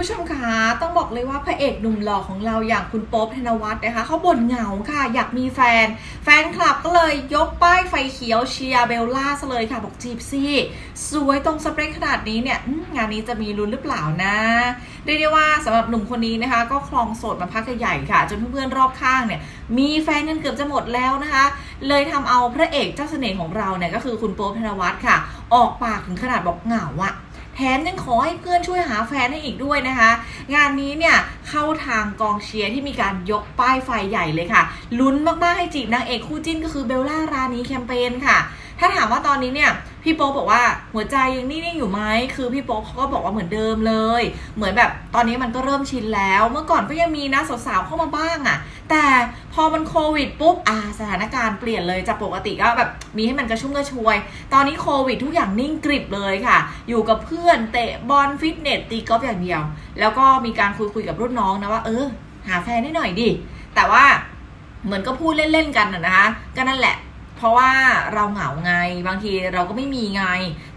ผู้ชมคะต้องบอกเลยว่าพระเอกหนุ่มหล่อของเราอย่างคุณโป๊ปธนวัฒน์นะคะเขาบ่นเหงาค่ะอยากมีแฟน แฟนคลับก็เลยยกป้ายไฟเขียวเชียร์เบลล่าซะเลยค่ะบอกจีบซี่สวยตรงสเปคขนาดนี้เนี่ยงานนี้จะมีลุ้นหรือเปล่านะเรียกได้ว่าสำหรับหนุ่มคนนี้นะคะ ก็คลองโสดมาพักใหญ่ๆค่ะ จนเพื่อนๆรอบข้างเนี่ยมีแฟนกันเกือบจะหมดแล้วนะคะ เลยทำเอาพระเอกเจ้าเสน่ห์ของเราเนี่ยก็คือคุณโป๊ปธนวัฒน์ค่ะ ออกปากถึงขนาดบอกเหงาอะ มยังขอให้เพื่อนช่วยหาแฟนให้อีกด้วยนะคะ งานนี้เนี่ยเข้าทางกองเชียร์ที่มีการยกป้ายไฟใหญ่เลยค่ะ ลุ้นมากๆให้จีบนางเอกคู่จิ้นก็คือเบลล่ารานีแคมเปญค่ะ ถ้าถามว่าตอนนี้เนี่ยพี่โป๊บอกว่าหัวใจยังนิ่งๆอยู่ไหมคือพี่โป๊ปเขาก็บอกว่าเหมือนเดิมเลย เหมือนแบบตอนนี้มันก็เริ่มชินแล้ว เมื่อก่อนก็ยังมีนะสาวๆเข้ามาบ้างอะ่ะ แต่ อมันโควิดปุ๊บอ่าสถานการณ์เปลี่ยนเลยจากปกติก็แบบมีให้มันกระชุ่มกระชวย ตอนนี้โควิดทุกอย่างนิ่งกริบเลยค่ะ อยู่กับเพื่อนเตะบอลฟิตเนสตีกอล์ฟอย่างเดียว แล้วก็มีการคุยคุยๆกับรุ่นน้องนะว่าเออ หาแฟนได้หน่อยดิแต่ว่าเหมือนก็พูดเล่นๆกันนะนะคะก็นั่นแหละ เพราะว่าเราเหงาไงบางทีเราก็ไม่มีไง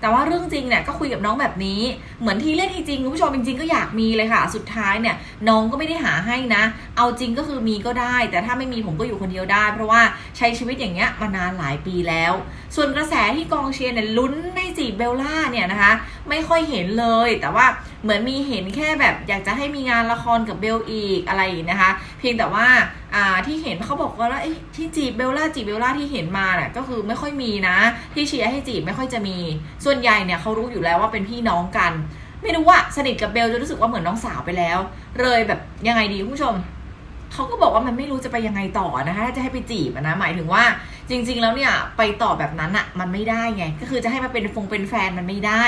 แต่ว่าเรื่องจริงเนี่ยก็คุยกับน้องแบบนี้ เหมือนทีเล่นทีจริงคุณผู้ชมจริงๆก็อยากมีเลยค่ะ สุดท้ายเนี่ยน้องก็ไม่ได้หาให้นะ เอาจริงก็คือมีก็ได้ แต่ถ้าไม่มีผมก็อยู่คนเดียวได้ เพราะว่าใช้ชีวิตอย่างเงี้ยมานานหลายปีแล้ว ส่วนกระแสที่กองเชียร์เนี่ยลุ้นให้จีบเบลล่าเนี่ยนะคะ ไม่ค่อยเห็นเลย แต่ว่าเหมือนมีเห็นแค่แบบอยากจะให้มีงานละครกับเบลอีกอะไรอย่างนี้นะคะ เพียงแต่ว่าอ่าที่เห็น เขาบอกว่าไอ้ที่จีบเบลล่าจีบเบลล่าที่เห็นมาเนี่ยก็คือไม่ค่อยมีนะ ที่เชียร์ให้จีบไม่ค่อยจะมี ส่วนใหญ่เนี่ยเขารู้อยู่แล้วว่าเป็นพี่น้องกัน ไม่รู้ว่าสนิทกับเบลจะรู้สึกว่าเหมือนน้องสาวไปแล้ว เลยแบบยังไงดีคุณผู้ชมเขาก็บอกว่ามันไม่รู้จะไปยังไงต่อนะคะถ้าจะให้ไปจีบนะหมายถึงว่า จริง ๆ แล้วเนี่ยไปต่อแบบนั้นอะมันไม่ได้ไง ก็คือจะให้มาเป็นฟงเป็นแฟนมันไม่ได้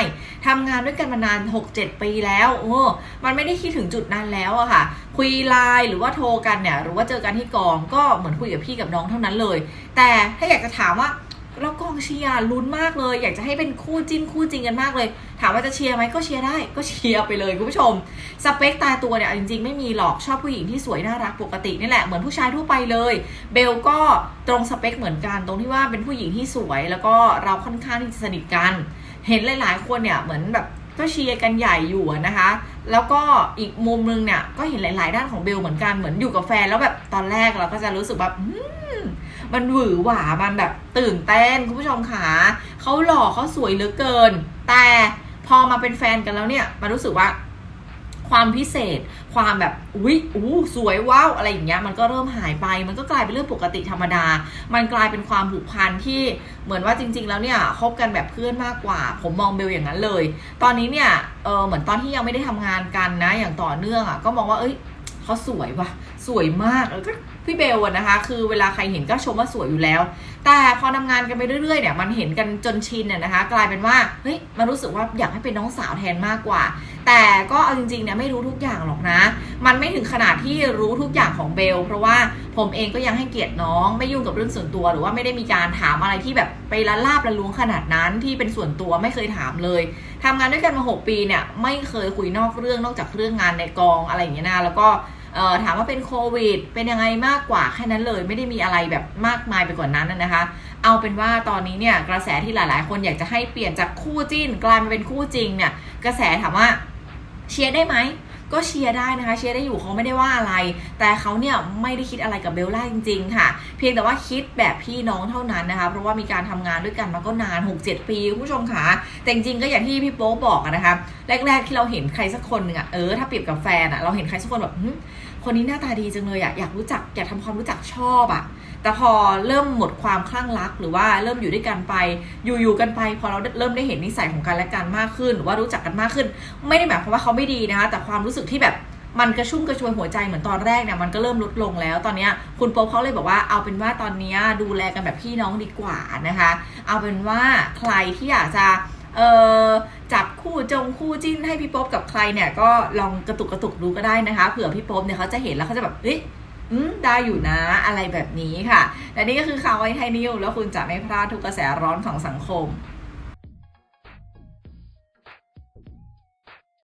ทำงานด้วยกันมานาน 6-7 ปีแล้วโอ้มันไม่ได้คิดถึงจุดนั้นแล้วอะค่ะ คุยไลน์หรือว่าโทรกันเนี่ยหรือว่าเจอกันที่กองก็เหมือนคุยกับพี่กับน้องเท่านั้นเลย แต่ถ้าอยากจะถามว่า แล้วกองเชียร์ลุ้นมากเลย อยากจะให้เป็นคู่จิ้นคู่จริงกันมากเลย ถามว่าจะเชียร์ไหมก็เชียร์ได้ก็เชียร์ไปเลยคุณผู้ชม สเปคตายตัวเนี่ยจริงๆ ไม่มีหรอกชอบผู้หญิงที่สวยน่ารักปกตินี่แหละเหมือนผู้ชายทั่วไปเลย เบลก็ตรงสเปคเหมือนกันตรงที่ว่าเป็นผู้หญิงที่สวย แล้วก็เราค่อนข้างที่จะสนิทกัน เห็นหลายๆ คนเนี่ยเหมือนแบบก็เชียร์กันใหญ่อยู่นะคะ แล้วก็อีกมุมนึงเนี่ยก็เห็นหลาย ๆ ด้านของเบลเหมือนกันเหมือนอยู่กับแฟนแล้วแบบตอนแรกเราก็จะรู้สึกแบบ มันหวือหวา มันแบบตื่นเต้นคุณผู้ชมขาเขาหล่อเขาสวยเหลือเกิน แต่พอมาเป็นแฟนกันแล้วเนี่ยมันรู้สึกว่าความพิเศษ ความแบบอุ๊ยอู้สวยว้าวอะไรอย่างเงี้ยมันก็เริ่มหายไป มันก็กลายเป็นเรื่องปกติธรรมดา มันกลายเป็นความผูกพันที่เหมือนว่าจริง ๆ แล้วเนี่ยคบกันแบบเพื่อนมากกว่า ผมมองเบลอย่างนั้นเลย ตอนนี้เนี่ยเออเหมือนตอนที่ยังไม่ได้ทำงานกันนะ อย่างต่อเนื่องอะก็มองว่าเอ้ยเขาสวยว่ะ สวยมากแล้วก็ พี่เบลนะคะ คือเวลาใครเห็นก็ชมว่าสวยอยู่แล้ว แต่พอทำงานกันไปเรื่อยๆเนี่ยมันเห็นกันจนชินเนี่ยนะคะ กลายเป็นว่าเฮ้ยมันรู้สึกว่าอยากให้เป็นน้องสาวแทนมากกว่า แต่ก็เอาจริงๆเนี่ยไม่รู้ทุกอย่างหรอกนะ มันไม่ถึงขนาดที่รู้ทุกอย่างของเบล เพราะว่าผมเองก็ยังให้เกียรติน้อง ไม่ยุ่งกับเรื่องส่วนตัว หรือว่าไม่ได้มีการถามอะไรที่แบบไปละลาบละล้วงขนาดนั้นที่เป็นส่วนตัวไม่เคยถามเลยทำงานด้วยกันมา 6 ปีเนี่ยไม่เคยคุยนอกเรื่องนอกจากเรื่องงานในกองอะไรอย่างเงี้ยนะแล้วก็ เอ่อถามว่าเป็นโควิด เป็นยังไงมากกว่าแค่นั้นเลย ไม่ได้มีอะไรแบบมากมายไปกว่านั้นนะนะคะ เอาเป็นว่าตอนนี้เนี่ยกระแสที่หลาย ๆ คนอยากจะให้เปลี่ยนจากคู่จิ้น กลายมาเป็นคู่จริงเนี่ยกระแสถามว่าเชียร์ได้ไหม ก็เชียร์ได้นะคะ เชียร์ได้อยู่เขาไม่ได้ว่าอะไร แต่เขาเนี่ยไม่ได้คิดอะไรกับเบลล่าจริง ๆ ค่ะ เพียงแต่ว่าคิดแบบพี่น้องเท่านั้นนะคะ เพราะว่ามีการทำงานด้วยกันมาก็นาน 6-7 ปีคุณผู้ชมค่ะแต่จริงๆก็อย่างที่พี่โป๊บอกนะคะแรก ๆ ที่เราเห็นใครสักคนหนึ่งอะเออถ้าเปรียบกับแฟนอะเราเห็นใครสักคนแบบคนนี้หน้าตาดีจังเลยอะอยากรู้จักอยากทำความรู้จักชอบอะ แต่พอเริ่มหมดความคลั่งรัก หรือว่าเริ่มอยู่ด้วยกันไป อยู่ๆกันไป พอเราเริ่มได้เห็นนิสัยของกันและกันมากขึ้น หรือว่ารู้จักกันมากขึ้น ไม่ได้หมายความว่าเขาไม่ดีนะคะแต่ความรู้สึกที่แบบมันกระชุ่มกระชวยหัวใจเหมือนตอนแรกเนี่ยมันก็เริ่มลดลงแล้วตอนนี้คุณโป๊ปเขาเลยบอกว่าเอาเป็นว่าตอนนี้ดูแลกันแบบพี่น้องดีกว่านะคะ เอาเป็นว่าใครที่อยากจะเออจับคู่จงคู่จิ้นให้พี่โป๊ปกับใครเนี่ยก็ลองกระตุกกระตุกดูก็ได้นะคะเผื่อพี่โป๊ปเนี่ยเขาจะเห็นแล้วเขาจะแบบเอ้ย ได้อยู่นะอะไรแบบนี้ค่ะ และนี่ก็คือข่าวไว้ไทยนิวแล้วคุณจะไม่พลาดทุกกระแสร้อนของสังคม